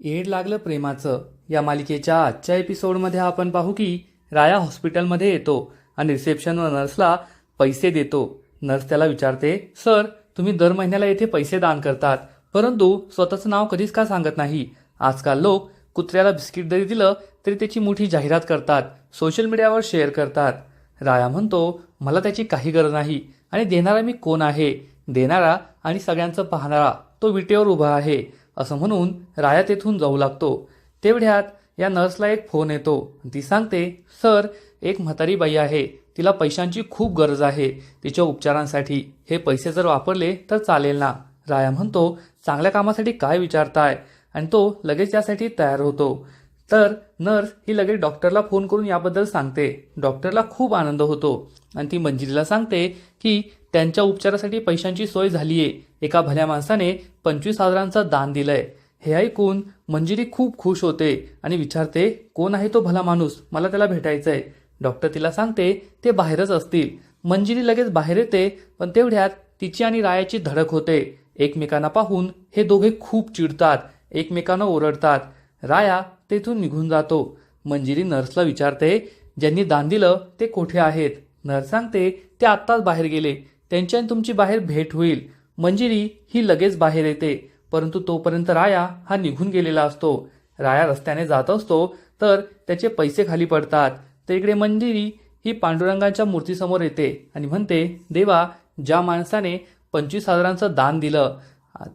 येड लागलं प्रेमाचं. या मालिकेच्या आजच्या एपिसोडमध्ये आपण पाहू की राया हॉस्पिटलमध्ये येतो आणि रिसेप्शनवर नर्सला पैसे देतो. नर्स त्याला विचारते सर तुम्ही दर महिन्याला येथे पैसे दान करतात परंतु स्वतःचं नाव कधीच का सांगत नाही? आजकाल लोक कुत्र्याला बिस्किट जरी दिलं तरी त्याची मोठी जाहिरात करतात सोशल मीडियावर शेअर करतात. राया म्हणतो मला त्याची काही गरज नाही आणि देणारा मी कोण आहे? देणारा आणि सगळ्यांचं पाहणारा तो विटेवर उभा आहे. असं म्हणून राया तेथून जाऊ लागतो. तेवढ्यात या नर्सला एक फोन येतो. ती सांगते सर एक म्हातारी बाई आहे. तिला पैशांची खूप गरज आहे. तिच्या उपचारांसाठी. हे पैसे जर वापरले तर चालेल ना? राया म्हणतो चांगल्या कामासाठी काय विचारताय? आणि तो लगेच यासाठी तयार होतो. तर नर्स ही लगेच डॉक्टरला फोन करून याबद्दल सांगते. डॉक्टरला खूप आनंद होतो. आणि ती मंजिरीला सांगते की त्यांच्या उपचारासाठी पैशांची सोय झालीये. एका भल्या माणसाने पंचवीस हजारांचं दान दिलंय. हे ऐकून मंजिरी खूप खुश होते आणि विचारते कोण आहे तो भला माणूस? मला त्याला भेटायचंय. डॉक्टर तिला सांगते ते बाहेरच असतील. मंजिरी लगेच बाहेर येते पण तेवढ्यात तिची आणि रायाची धडक होते. एकमेकांना पाहून हे दोघे खूप चिडतात एकमेकांना ओरडतात. राया तेथून निघून जातो. मंजिरी नर्सला विचारते ज्यांनी दान दिलं ते कोठे आहेत? नर्स सांगते ते आत्ताच बाहेर गेले. त्यांची आणि तुमची बाहेर भेट होईल. मंजिरी ही लगेच बाहेर येते परंतु तोपर्यंत राया हा निघून गेलेला असतो. राया रस्त्याने जात असतो तर त्याचे पैसे खाली पडतात. तर इकडे मंजिरी ही पांडुरंगाच्या मूर्तीसमोर येते आणि म्हणते देवा ज्या माणसाने पंचवीस हजारांचं दान दिलं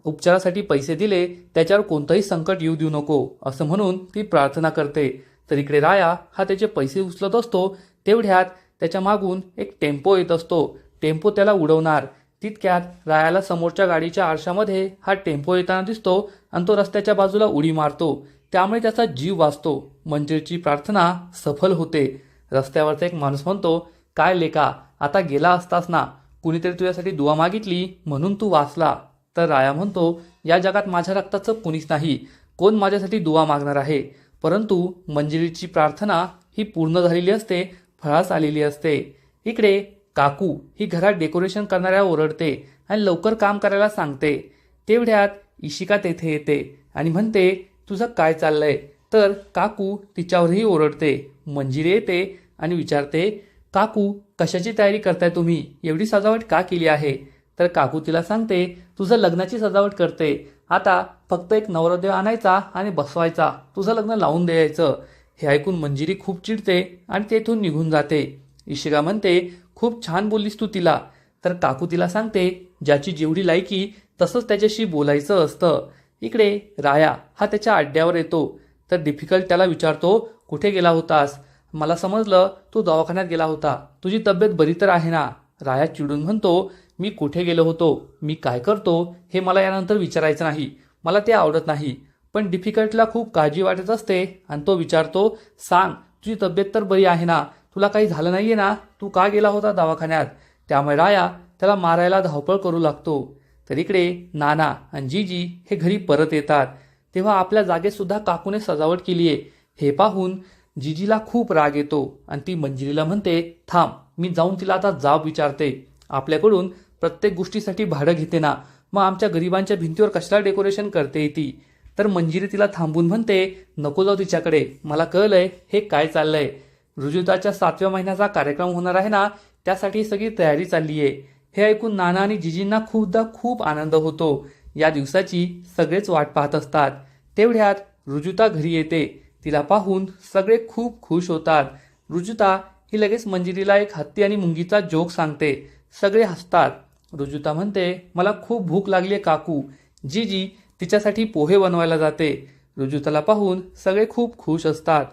उपचारासाठी पैसे दिले त्याच्यावर कोणतंही संकट येऊ देऊ नको असं म्हणून ती प्रार्थना करते. तर इकडे राया हा त्याचे पैसे उचलत असतो तेवढ्यात त्याच्या मागून एक टेम्पो येत असतो. टेम्पो त्याला उडवणार. तितक्यात रायाला समोरच्या गाडीच्या आरशामध्ये हा टेम्पो येताना दिसतो आणि तो रस्त्याच्या बाजूला उडी मारतो. त्यामुळे त्याचा जीव वाचतो. मंजिरीची प्रार्थना सफल होते. रस्त्यावरचा एक माणूस म्हणतो काय लेका आता गेला असतास ना. कुणीतरी तुझ्यासाठी दुवा मागितली म्हणून तू वाचला. तर राया म्हणतो या जगात माझ्या रक्ताचं कुणीच नाही. कोण माझ्यासाठी दुवा मागणार आहे? परंतु मंजिरीची प्रार्थना ही पूर्ण झालेली असते फळास आलेली असते. इकडे काकू ही घरात डेकोरेशन करणाऱ्या ओरडते आणि लवकर काम करायला सांगते. तेवढ्यात इशिका तेथे येते आणि म्हणते तुझं काय चाललंय? तर काकू तिच्यावरही ओरडते. मंजिरी येते आणि विचारते काकू कशाची तयारी करताय तुम्ही? एवढी सजावट का केली आहे? तर काकू तिला सांगते तुझं लग्नाची सजावट करते. आता फक्त एक नवरदेव आणायचा आणि बसवायचा. तुझं लग्न लावून द्यायचं. हे ऐकून मंजिरी खूप चिडते आणि तेथून निघून जाते. इशिका म्हणते खूप छान बोललीस तू तिला. तर काकू तिला सांगते ज्याची जेवढी लायकी तसंच त्याच्याशी बोलायचं असतं. इकडे राया हा त्याच्या अड्ड्यावर येतो. तर डिफिकल्ट त्याला विचारतो कुठे गेला होतास? मला समजलं तू दवाखान्यात गेला होता. तुझी तब्येत बरी तर आहे ना? राया चिडून म्हणतो मी कुठे गेलो होतो? मी काय करतो? हे मला यानंतर विचारायचं नाही. मला ते आवडत नाही. पण डिफिकल्टला खूप काळजी वाटत असते आणि तो विचारतो सांग तुझी तब्येत तर बरी आहे ना? तुला काही झालं नाहीये ना? तू का गेला होता दवाखान्यात? त्यामुळे राया त्याला मारायला धावपळ करू लागतो. तर इकडे नाना आणि जीजी हे घरी परत येतात. तेव्हा आपल्या जागेत सुद्धा काकूने सजावट केली आहे. हे पाहून जीजीला खूप राग येतो आणि ती मंजिरीला म्हणते थांब मी जाऊन तिला आता जाब विचारते. आपल्याकडून प्रत्येक गोष्टीसाठी भाडं घेते ना. मग आमच्या गरिबांच्या भिंतीवर कशाला डेकोरेशन करते ती? तर मंजिरी तिला थांबून म्हणते नको जाऊ तिच्याकडे. मला कळलंय हे काय चाललंय. रुजुताच्या सातव्या महिन्याचा कार्यक्रम होणार आहे ना त्यासाठी सगळी तयारी चालली आहे. हे ऐकून नाना आणि जिजींना खूपदा खूप आनंद होतो. या दिवसाची सगळेच वाट पाहत असतात. तेवढ्यात रुजुता घरी येते. तिला पाहून सगळे खूप खुश होतात. रुजुता ही लगेच मंजिरीला एक हत्ती आणि मुंगीचा जोक सांगते. सगळे हसतात. रुजुता म्हणते मला खूप भूक लागली आहे काकू. जीजी तिच्यासाठी पोहे बनवायला जाते. रुजुताला पाहून सगळे खूप खुश असतात.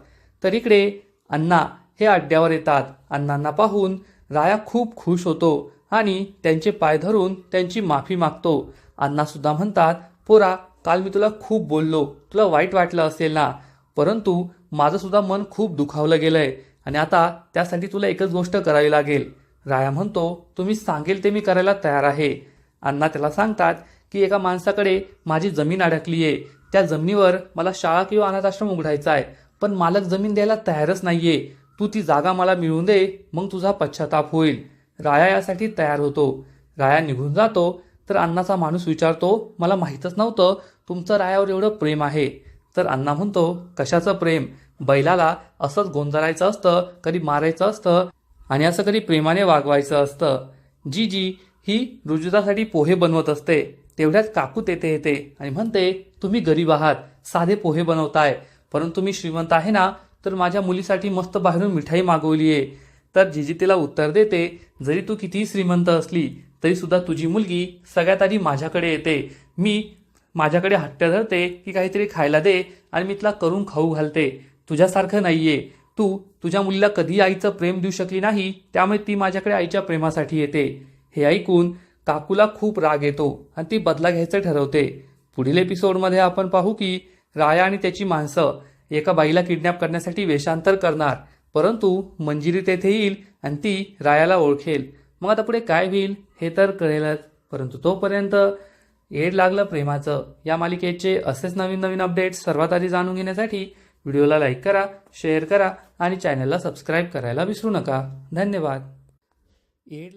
तर इकडे अण्णा हे अड्ड्यावर येतात. अण्णांना पाहून राया खूप खुश होतो आणि त्यांचे पाय धरून त्यांची माफी मागतो. अण्णासुद्धा म्हणतात पोरा काल मी तुला खूप बोललो. तुला वाईट वाटलं असेल ना? परंतु माझं सुद्धा मन खूप दुखावलं गेलंय आणि आता त्यासाठी तुला एकच गोष्ट करावी लागेल. राया म्हणतो तुम्ही सांगेल ते मी करायला तयार आहे. अण्णा त्याला सांगतात की एका माणसाकडे माझी जमीन अडकली आहे त्या जमिनीवर मला शाळा किंवा अनाथाश्रम उघडायचा आहे पण मालक जमीन द्यायला तयारच नाहीये. तू ती जागा मला मिळवून दे मग तुझा पश्चाताप होईल. राया यासाठी तयार होतो. राया निघून जातो तर अण्णाचा माणूस विचारतो मला माहीतच नव्हतं तुमचं रायावर एवढं प्रेम आहे. तर अण्णा म्हणतो कशाचं प्रेम? बैलाला असंच गोंधळायचं असतं कधी मारायचं असतं आणि असं कधी प्रेमाने वागवायचं असतं. जी जी ही रुजुतासाठी पोहे बनवत असते. तेवढ्याच काकू तेथे येते आणि म्हणते तुम्ही गरीब आहात साधे पोहे बनवताय. परंतु मी श्रीमंत आहे ना तर माझ्या मुलीसाठी मस्त बाहेरून मिठाई मागवली आहे तर जिजी तिला उत्तर देते जरी तू कितीही श्रीमंत असली तरी सुद्धा तुझी मुलगी सगळ्यात आधी माझ्याकडे येते. मी माझ्याकडे हट्ट धरते की काहीतरी खायला दे आणि मी तिला करून खाऊ घालते. तुझ्यासारखं नाहीये. तू तुझ्या मुलीला कधी आईचं प्रेम देऊ शकली नाही त्यामुळे ती माझ्याकडे आईच्या प्रेमासाठी येते. हे ऐकून काकूला खूप राग येतो आणि ती बदला घ्यायचं ठरवते. पुढील एपिसोडमध्ये आपण पाहू की राया आणि त्याची माणसं एका बाईला किडनॅप करण्यासाठी वेषांतर करणार. परंतु मंजिरी तेथे येईल आणि ती रायाला ओळखेल. मग आता पुढे काय होईल हे तर कळेलच. परंतु तोपर्यंत येड लागलं प्रेमाचं. या मालिकेचे असेच नवीन नवीन अपडेट्स सर्वात आधी जाणून घेण्यासाठी व्हिडिओला लाईक करा शेअर करा आणि चॅनलला सबस्क्राईब करायला विसरू नका. धन्यवाद. येड